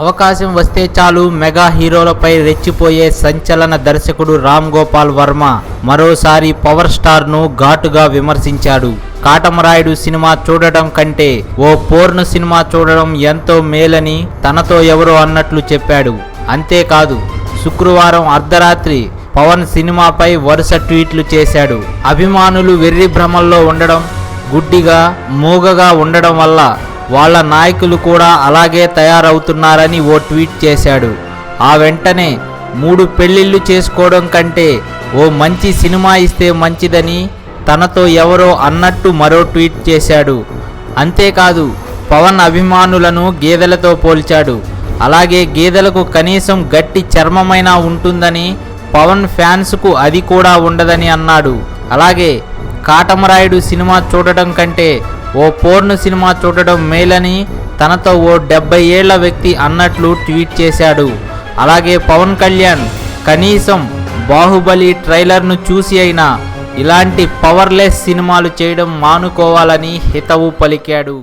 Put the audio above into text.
అవకాశం వస్తే చాలు మెగా హీరోలపై రెచ్చిపోయే సంచలన దర్శకుడు రామ్ గోపాల్ వర్మ మరోసారి పవర్ స్టార్ను ఘాటుగా విమర్శించాడు. కాటమరాయుడు సినిమా చూడడం కంటే ఓ పోర్ను సినిమా చూడడం ఎంతో మేలని తనతో ఎవరో అన్నట్లు చెప్పాడు. అంతేకాదు శుక్రవారం అర్ధరాత్రి పవన్ సినిమాపై వరుస ట్వీట్లు చేశాడు. అభిమానులు వెర్రి భ్రమల్లో ఉండడం గుడ్డిగా మూగగా ఉండడం వల్ల వాళ్ళ నాయకులు కూడా అలాగే తయారవుతున్నారని ఓ ట్వీట్ చేశాడు. ఆ వెంటనే మూడు పెళ్ళిళ్ళు చేసుకోవడం కంటే ఓ మంచి సినిమా ఇస్తే మంచిదని తనతో ఎవరో అన్నట్టు మరో ట్వీట్ చేశాడు. అంతేకాదు పవన్ అభిమానులను గేదెలతో పోల్చాడు. అలాగే గేదెలకు కనీసం గట్టి చర్మమైనా ఉంటుందని పవన్ ఫ్యాన్స్కు అది కూడా ఉండదని అన్నాడు. అలాగే కాటమరాయుడు సినిమా చూడడం కంటే ఓ పోర్న్ సినిమా చూడడం మేలని తనతో ఓ డెబ్బై ఏళ్ళ వ్యక్తి అన్నట్లు ట్వీట్ చేశాడు. అలాగే పవన్ కళ్యాణ్ కనీసం బాహుబలి ట్రైలర్ను చూసి అయినా ఇలాంటి పవర్లెస్ సినిమాలు చేయడం మానుకోవాలని హితవు పలికాడు.